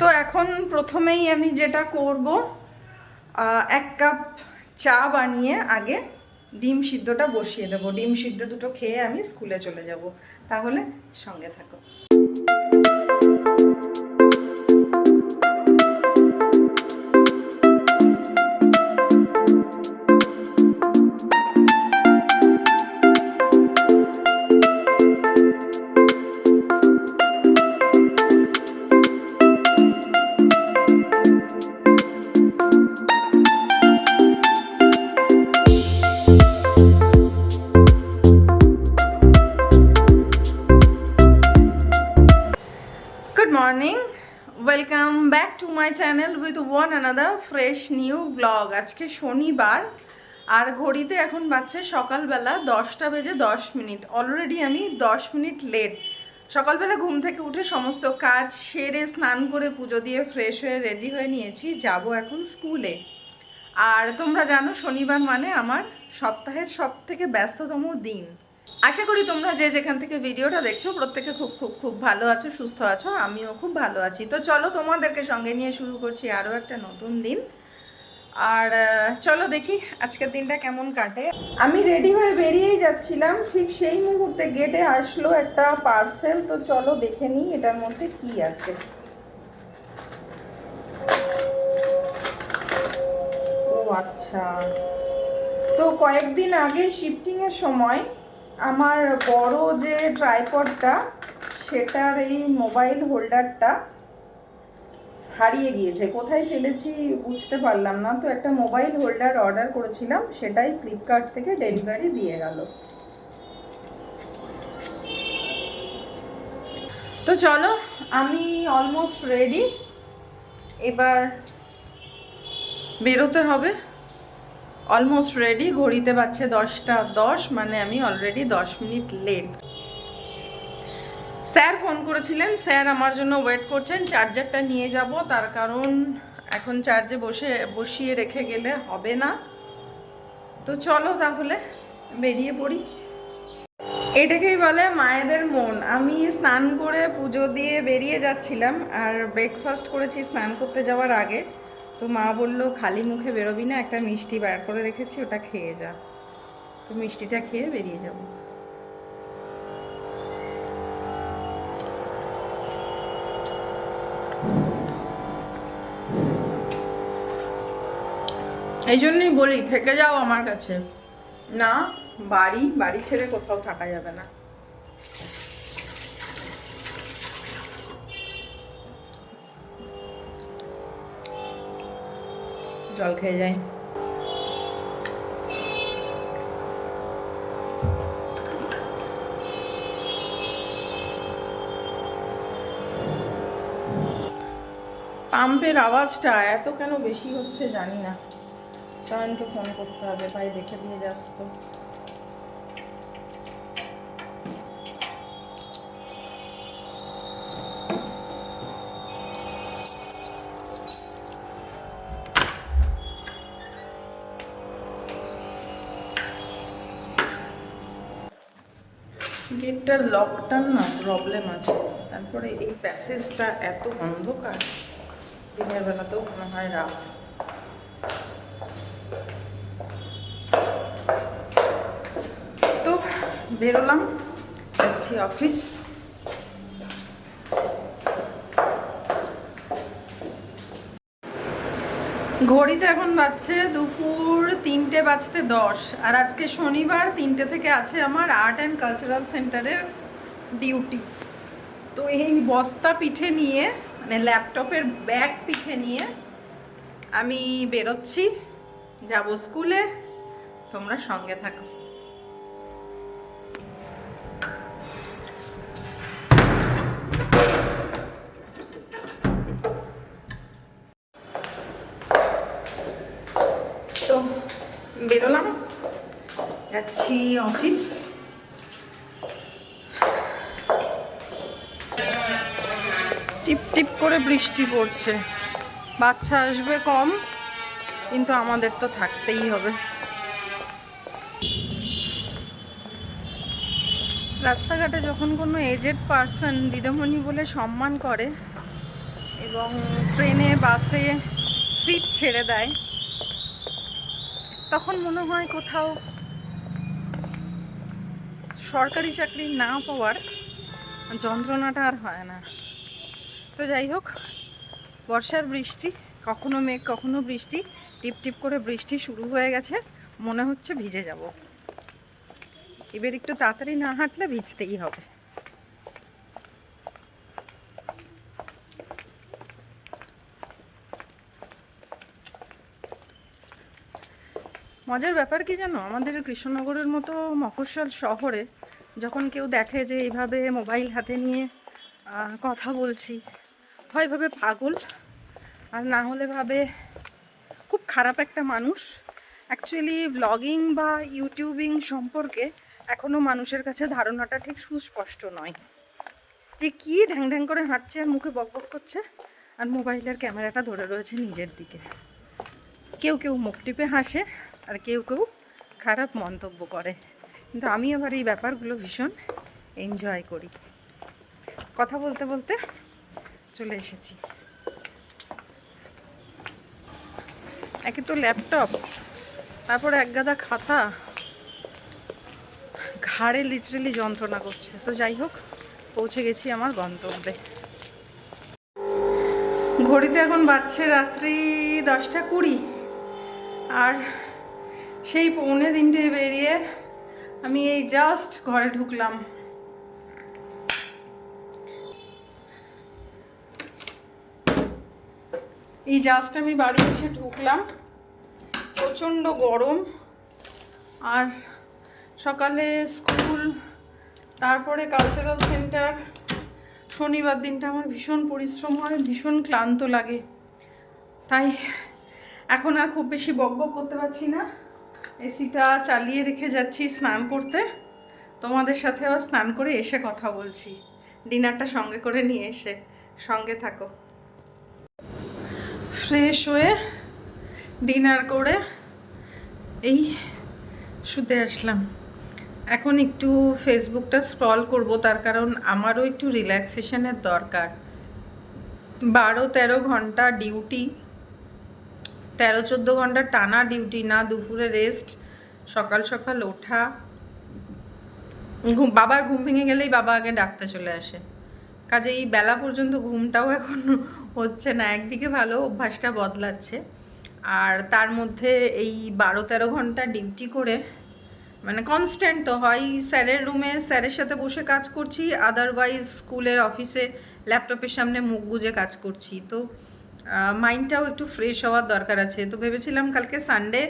তো এখন প্রথমেই আমি যেটা করব এক কাপ চা বানিয়ে আগে ডিম সিদ্ধটা বসিয়ে দেবো। ডিম সিদ্ধ দুটো খেয়ে আমি স্কুলে চলে যাব। তাহলে সঙ্গে থাকো। Morning welcome back to my channel with one another fresh new blog আজকে শনিবার, আর ঘড়িতে এখন বাজছে সকালবেলা দশটা বেজে দশ মিনিট। অলরেডি আমি দশ মিনিট লেট সকালবেলা ঘুম থেকে উঠে সমস্ত কাজ সেরে, স্নান করে, পুজো দিয়ে ফ্রেশ হয়ে রেডি হয়ে নিয়েছি। যাব এখন স্কুলে। আর তোমরা জানো, শনিবার মানে আমার সপ্তাহের সব থেকে ব্যস্ততম দিন। আশা করি তোমরা যে যেখান থেকে ভিডিওটা দেখছ, প্রত্যেকে খুব খুব খুব ভালো আছো, সুস্থ আছো আমিও খুব ভালো আছি। তো চলো তোমাদেরকে সঙ্গে নিয়ে শুরু করছি আরও একটা নতুন দিন। আর চলো দেখি আজকের দিনটা কেমন কাটে। আমি রেডি হয়ে বেরিয়েই যাচ্ছিলাম, ঠিক সেই মুহূর্তে গেটে আসলো একটা পার্সেল। তো চলো দেখে নিই এটার মধ্যে কি আছে। ও আচ্ছা। তো কয়েকদিন আগে শিফটিংয়ের সময় আমার বড় যে ট্রাইপডটা সেটার এই মোবাইল হোল্ডারটা হারিয়ে গিয়েছে। কোথায় ফেলেছি বুঝতে পারলাম না। তো একটা মোবাইল হোল্ডার অর্ডার করেছিলাম, সেটাই ফ্লিপকার্ট থেকে ডেলিভারি দিয়ে গেল। তো চলো, আমি অলমোস্ট রেডি এবার বেরোতে হবে। অলমোস্ট রেডি ঘড়িতে পাচ্ছে দশটা দশ মানে আমি অলরেডি দশ মিনিট লেট স্যার ফোন করেছিলেন, স্যার আমার জন্য ওয়েট করছেন চার্জারটা নিয়ে যাব, তার কারণ এখন চার্জে বসে, বসিয়ে রেখে গেলে হবে না। তো চলো তাহলে, বেরিয়ে পড়ি। এটাকেই বলে মায়েদের মন। আমি স্নান করে পুজো দিয়ে বেরিয়ে যাচ্ছিলাম, আর ব্রেকফাস্ট করেছি স্নান করতে যাওয়ার আগে। তো মা বলল, খালি মুখে বেরোবি না, একটা মিষ্টি বার করে রেখেছি, ওটা খেয়ে যা। তো মিষ্টিটা খেয়ে বেরিয়ে যাব। এই জন্যই বলি, থেকে যাও আমার কাছে। না, বাড়ি বাড়ি ছেড়ে কোথাও থাকা যাবে না। জল খেয়ে যাই। পাম্পের আওয়াজটা এত কেন বেশি হচ্ছে জানি না। চয়নকে ফোন করতে হবে, ভাই দেখে দিয়ে যাস তো। গেটটার লকটার না প্রবলেম আছে। তারপরে এই প্যাসেজটা এত অন্ধকার, দিনের বেলাতেও মনে হয় রাত। তো বেরোলাম, যাচ্ছি অফিস ঘড়িতে এখন বাজছে দুপুর তিনটে বাজতে দশ, আর আজকে শনিবার তিনটে থেকে আছে আমার আর্ট অ্যান্ড কালচারাল সেন্টারের ডিউটি তো এই বস্তা পিঠে নিয়ে মানে ল্যাপটপের ব্যাগ পিঠে নিয়ে আমি বেরোচ্ছি, যাব স্কুলে, তোমরা সঙ্গে থাকো। বেরোলাম। যাচ্ছি অফিস টিপ টিপ করে বৃষ্টি পড়ছে। বাচ্চা আসবে কম, কিন্তু আমাদের তো থাকতেই হবে। রাস্তাঘাটে যখন কোনো এজেড পার্সন দিদিমণি বলে সম্মান করে এবং ট্রেনে, বাসে সিট ছেড়ে দেয় তখন মনে হয় কোথাও সরকারি চাকরি না পাওয়ার যন্ত্রণাটা আর হয় না। তো যাই হোক, বর্ষার বৃষ্টি, কখনো মেঘ, কখনো বৃষ্টি টিপ টিপ করে বৃষ্টি শুরু হয়ে গেছে, মনে হচ্ছে ভিজে যাব। এবার একটু তাড়াতাড়ি না হাঁটলে ভিজতেই হবে। মজার ব্যাপার কি জানো? আমাদের কৃষ্ণনগরের মতো মফস্বল শহরে যখন কেউ দেখে যে এইভাবে মোবাইল হাতে নিয়ে কথা বলছি, হয় ভাবে পাগল, আর না হলে ভাবে খুব খারাপ একটা মানুষ অ্যাকচুয়ালি ব্লগিং বা ইউটিউবিং সম্পর্কে এখনও মানুষের কাছে ধারণাটা ঠিক সুস্পষ্ট নয়। যে কী ঢ্যাং ঢ্যাং করে হাঁটছে আর মুখে বক বক করছে, আর মোবাইলের ক্যামেরাটা ধরে রয়েছে নিজের দিকে। কেউ কেউ মুখ টিপে হাসে আর কেউ কেউ খারাপ মন্তব্য করে। কিন্তু আমি আবার এই ব্যাপারগুলো ভীষণ এনজয় করি। কথা বলতে বলতে চলে এসেছি। একে তো ল্যাপটপ তারপর এক গাদা খাতা, ঘাড়ে লিটারেলি যন্ত্রণা করছে। তো যাই হোক, পৌঁছে গেছি আমার গন্তব্যে। ঘড়িতে এখন বাজছে রাত্রি দশটা কুড়ি, আর সেই পৌনে তিনটে বেরিয়ে আমি এই জাস্ট ঘরে ঢুকলাম। এই জাস্ট আমি বাড়ি এসে ঢুকলাম। প্রচণ্ড গরম আর সকালে স্কুল, তারপরে কালচারাল সেন্টার শনিবার দিনটা আমার ভীষণ পরিশ্রম হয়, ভীষণ ক্লান্ত লাগে। তাই এখন আর খুব বেশি বক বক করতে পারছি না। এসিটা চালিয়ে রেখে যাচ্ছি স্নান করতে। তোমাদের সাথে আবার স্নান করে এসে কথা বলছি। ডিনারটা সঙ্গে করে নিয়ে এসে, সঙ্গে থাকো। ফ্রেশ হয়ে ডিনার করে এই শুতে আসলাম। এখন একটু ফেসবুকটা স্ক্রল করব, তার কারণ আমারও একটু রিল্যাক্সেশনের দরকার। বারো তেরো ঘণ্টা ডিউটি তেরো চোদ্দ ঘণ্টা টানা ডিউটি, না দুপুরে রেস্ট সকাল সকাল ওঠা। ঘুম, বাবার ঘুম ভেঙে গেলেই বাবা আগে ডাকতে চলে আসে। কাজে এই বেলা পর্যন্ত ঘুমটাও এখন হচ্ছে না, একদিকে ভালো অভ্যাসটা বদলাচ্ছে। আর তার মধ্যে এই বারো তেরো ঘণ্টা ডিউটি করে মানে কনস্ট্যান্ট তো হয়, স্যারের রুমে স্যারের সাথে বসে কাজ করছি আদারওয়াইজ স্কুলের অফিসে ল্যাপটপের সামনে মুখ গুজে কাজ করছি। তো মাইন্ডটাও একটু ফ্রেশ হওয়ার দরকার আছে। তো ভেবেছিলাম কালকে সানডে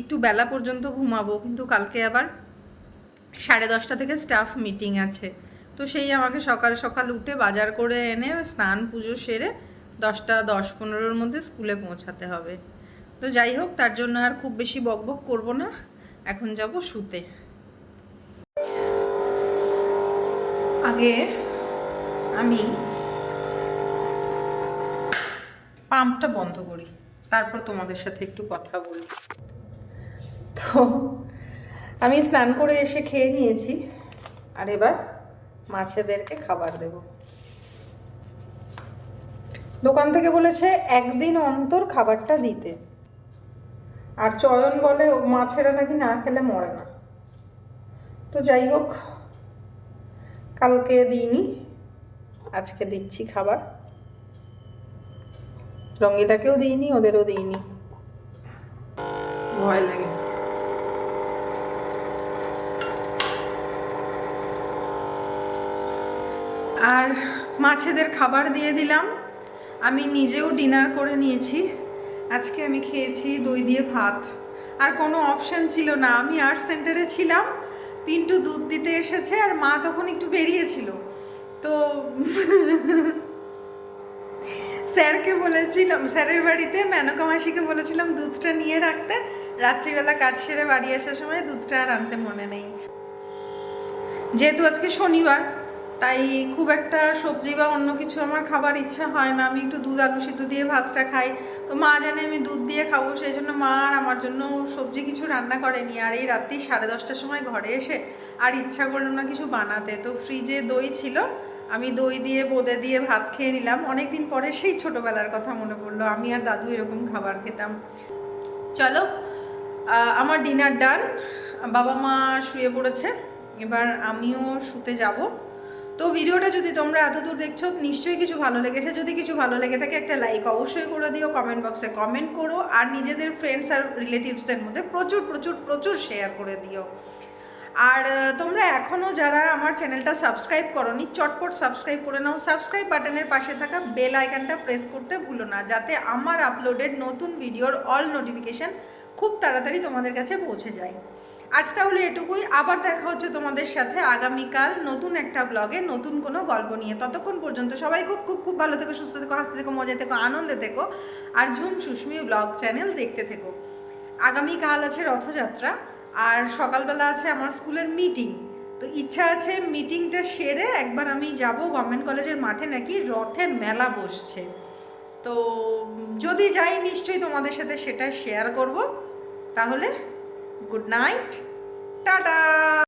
একটু বেলা পর্যন্ত ঘুমাবো, কিন্তু কালকে আবার সাড়ে দশটা থেকে স্টাফ মিটিং আছে। তো সেই আমাকে সকাল সকাল উঠে বাজার করে এনে স্নান পুজো সেরে দশটা, দশ, পনেরোর মধ্যে স্কুলে পৌঁছাতে হবে। তো যাই হোক, তার জন্য আর খুব বেশি বকবক করব না। এখন যাব শুতে। আগে আমি পাম্পটা বন্ধ করি। তারপর তোমাদের সাথে একটু কথা বলি। তো, আমি স্নান করে এসে খেয়ে নিয়েছি। আর এবার মাছেদেরকে খাবার দেব। দোকান থেকে বলেছে, একদিন অন্তর খাবারটা দিতে। আর চয়ন বলে মাছেরা নাকি না খেলে মরে না। তো যাই হোক, কালকে দিইনি, আজকে দিচ্ছি খাবার। রঙ্গিলাকেও দিইনি, ওদেরও দিইনি। ভয় লাগে। আর মাছেদের খাবার দিয়ে দিলাম। আমি নিজেও ডিনার করে নিয়েছি। আজকে আমি খেয়েছি দই দিয়ে ভাত। আর কোনো অপশান ছিল না। আমি আর্ট সেন্টারে ছিলাম। পিন্টু দুধ দিতে এসেছে আর মা তখন একটু বেরিয়েছিল। তো স্যারকে বলেছিলাম, স্যারের বাড়িতে মেনকা মাসিকে বলেছিলাম, দুধটা নিয়ে রাখতে। রাত্রিবেলা কাজ সেরে বাড়ি আসার সময় দুধটা আর আনতে মনে নেই। যেহেতু আজকে শনিবার, তাই খুব একটা সবজি বা অন্য কিছু আমার খাবার ইচ্ছা হয় না। আমি একটু দুধ আলু সিদ্ধ দিয়ে ভাতটা খাই। তো মা জানে আমি দুধ দিয়ে খাব, সেই জন্য মা আর আমার জন্য সবজি কিছু রান্না করেনি। আর এই রাত্রি সাড়ে দশটার সময় ঘরে এসে আর ইচ্ছা করল না কিছু বানাতে। তো ফ্রিজে দই ছিল আমি দই দিয়ে, বোঁদে দিয়ে ভাত খেয়ে নিলাম। অনেকদিন পরে সেই ছোটোবেলার কথা মনে পড়ল। আমি আর দাদু এরকম খাবার খেতাম। চলো আমার ডিনার ডান বাবা মা শুয়ে পড়েছে। এবার আমিও শুতে যাব। তো ভিডিওটা যদি তোমরা এতদূর দেখছ, নিশ্চয়ই কিছু ভালো লেগেছে। যদি কিছু ভালো লেগে থাকে, একটা লাইক অবশ্যই করে দিও কমেন্ট বক্সে কমেন্ট করো। আর নিজেদের ফ্রেন্ডস আর রিলেটিভসদের মধ্যে প্রচুর প্রচুর প্রচুর শেয়ার করে দিও। আর তোমরা এখনও যারা আমার চ্যানেলটা সাবস্ক্রাইব করনি, চটপট সাবস্ক্রাইব করে নাও। সাবস্ক্রাইব বাটনের পাশে থাকা বেল আইকনটা প্রেস করতে ভুলো না, যাতে আমার আপলোডেড নতুন ভিডিওর অল নোটিফিকেশন খুব তাড়াতাড়ি তোমাদের কাছে পৌঁছে যায়। আজ তাহলে এটুকুই। আবার দেখা হচ্ছে তোমাদের সাথে আগামীকাল নতুন একটা ব্লগে নতুন কোনো গল্প নিয়ে। ততক্ষণ পর্যন্ত সবাই খুব খুব খুব ভালো থেকো, সুস্থ থেকো, হাসতে থেকো মজা থেকো, আনন্দে থেকো, আর ঝুম সুস্মি ব্লগ চ্যানেল দেখতে থেকো। আগামীকাল আছে রথযাত্রা। আর সকালবেলা আছে আমার স্কুলের মিটিং তো ইচ্ছা আছে মিটিংটা সেরে একবার আমি যাব গভর্নমেন্ট কলেজের মাঠে নাকি রথের মেলা বসছে। তো যদি যাই নিশ্চয়ই তোমাদের সাথে সেটা শেয়ার করব। তাহলে গুড নাইট টাটা!